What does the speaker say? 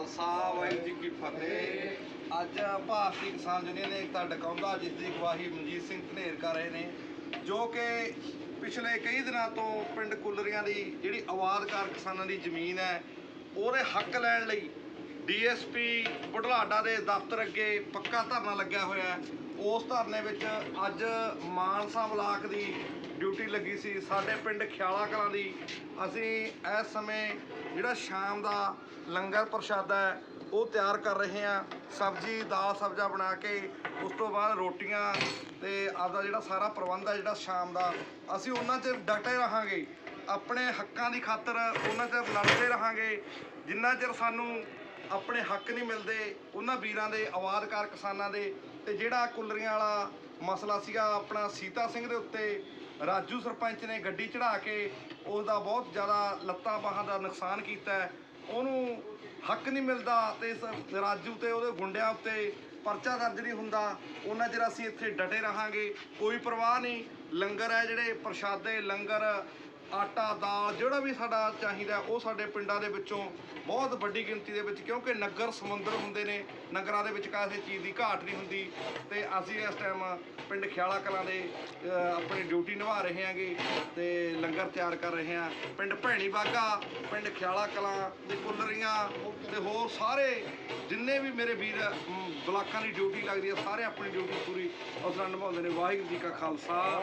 ਖਾਲਸਾ, ਵਾਹਿਗੁਰੂ ਜੀ ਕੀ ਫਤਿਹ। ਅੱਜ ਭਾਰਤੀ ਕਿਸਾਨ ਯੂਨੀਅਨ ਏਕਤਾ ਡਕਾਉਂਦਾ ਜਿਸ ਦੀ ਅਗਵਾਈ ਮਨਜੀਤ ਸਿੰਘ ਧਨੇਰ ਕਰ ਰਹੇ ਨੇ, ਜੋ ਕਿ ਪਿਛਲੇ ਕਈ ਦਿਨਾਂ ਤੋਂ ਪਿੰਡ ਕੁੱਲਰੀਆਂ ਦੀ ਜਿਹੜੀ ਆਵਾਜ਼ਕਾਰ ਕਿਸਾਨਾਂ ਦੀ ਜ਼ਮੀਨ ਹੈ, ਉਹਦੇ ਹੱਕ ਲੈਣ ਲਈ ਡੀਐਸਪੀ ਬੁਢਲਾਡਾ ਦੇ ਦਫ਼ਤਰ ਅੱਗੇ ਪੱਕਾ ਧਰਨਾ ਲੱਗਿਆ ਹੋਇਆ ਹੈ। ਉਸ ਧਰਨੇ ਵਿੱਚ ਅੱਜ ਮਾਨਸਾ ਬਲਾਕ ਦੀ ਡਿਊਟੀ ਲੱਗੀ ਸੀ। ਸਾਡੇ ਪਿੰਡ ਖਿਆਲਾ ਕਲਾਂ ਦੀ। ਅਸੀਂ ਇਸ ਸਮੇਂ ਜਿਹੜਾ ਸ਼ਾਮ ਦਾ ਲੰਗਰ ਪ੍ਰਸ਼ਾਦਾ ਹੈ, ਉਹ ਤਿਆਰ ਕਰ ਰਹੇ ਹਾਂ। ਸਬਜ਼ੀ, ਦਾਲ, ਸਬਜ਼ਾ ਬਣਾ ਕੇ ਉਸ ਤੋਂ ਬਾਅਦ ਰੋਟੀਆਂ ਤੇ ਆਪਦਾ ਜਿਹੜਾ ਸਾਰਾ ਪ੍ਰਬੰਧ ਹੈ, ਜਿਹੜਾ ਸ਼ਾਮ ਦਾ, ਅਸੀਂ ਉਹਨਾਂ 'ਚ ਡਟੇ ਰਹਾਂਗੇ। ਆਪਣੇ ਹੱਕਾਂ ਦੀ ਖਾਤਰ ਉਹਨਾਂ 'ਚ ਲੜਦੇ ਰਹਾਂਗੇ। ਜਿੰਨਾ ਚਿਰ ਸਾਨੂੰ ਆਪਣੇ ਹੱਕ ਨਹੀਂ ਮਿਲਦੇ, ਉਹਨਾਂ ਵੀਰਾਂ ਦੇ ਆਵਾਜ਼ਕਾਰ ਕਿਸਾਨਾਂ ਦੇ, ਤੇ ਜਿਹੜਾ ਕੁੱਲਰੀਆਂ ਵਾਲਾ ਮਸਲਾ ਸੀਗਾ ਆਪਣਾ ਸੀਤਾ ਸਿੰਘ ਦੇ ਉੱਤੇ, ਰਾਜੂ ਸਰਪੰਚ ਨੇ ਗੱਡੀ ਚੜਾ ਕੇ ਉਸ ਦਾ ਬਹੁਤ ਜ਼ਿਆਦਾ ਲੱਤਾਂ ਬਾਹਾਂ ਦਾ ਨੁਕਸਾਨ ਕੀਤਾ ਉਹਨੂੰ ਹੱਕ ਨਹੀਂ ਮਿਲਦਾ ਤੇ ਇਸ ਰਾਜੂ ਤੇ ਉਹਦੇ ਗੁੰਡਿਆਂ ਉੱਤੇ ਪਰਚਾ ਦਰਜ ਨਹੀਂ ਹੁੰਦਾ। ਉਹਨਾਂ ਚਿਰ ਅਸੀਂ ਇੱਥੇ ਡਟੇ ਰਹਾਂਗੇ, ਕੋਈ ਪਰਵਾਹ ਨਹੀਂ। ਲੰਗਰ ਹੈ ਜਿਹੜੇ ਪ੍ਰਸ਼ਾਦੇ, ਲੰਗਰ ਆਟਾ ਦਾਲ ਜਿਹੜਾ ਵੀ ਸਾਡਾ ਚਾਹੀਦਾ ਉਹ ਸਾਡੇ ਪਿੰਡਾਂ ਦੇ ਵਿੱਚੋਂ ਬਹੁਤ ਵੱਡੀ ਗਿਣਤੀ ਦੇ ਵਿੱਚ, ਕਿਉਂਕਿ ਨਗਰ ਸਮੁੰਦਰ ਹੁੰਦੇ ਨੇ, ਨਗਰਾਂ ਦੇ ਵਿੱਚ ਕਿਸੇ ਚੀਜ਼ ਦੀ ਘਾਟ ਨਹੀਂ ਹੁੰਦੀ। ਤੇ ਅਸੀਂ ਇਸ ਟਾਈਮ ਪਿੰਡ ਖਿਆਲਾ ਕਲਾਂ ਦੇ ਆਪਣੀ ਡਿਊਟੀ ਨਿਭਾ ਰਹੇ ਹਾਂਗੇ ਤੇ ਲੰਗਰ ਤਿਆਰ ਕਰ ਰਹੇ ਹਾਂ। ਪਿੰਡ ਭੈਣੀ ਬਾਗਾ, ਪਿੰਡ ਖਿਆਲਾ ਕਲਾਂ ਦੇ ਕੁੱਲਰੀਆਂ ਤੇ ਹੋਰ ਸਾਰੇ ਜਿੰਨੇ ਵੀ ਮੇਰੇ ਵੀਰ ਬਲਾਕਾਂ ਦੀ ਡਿਊਟੀ ਲੱਗਦੀ ਹੈ, ਸਾਰੇ ਆਪਣੀ ਡਿਊਟੀ ਪੂਰੀ ਉਸ ਨਾਲ ਨਿਭਾਉਂਦੇ ਨੇ। ਵਾਹਿਗੁਰੂ ਜੀ ਕਾ ਖਾਲਸਾ।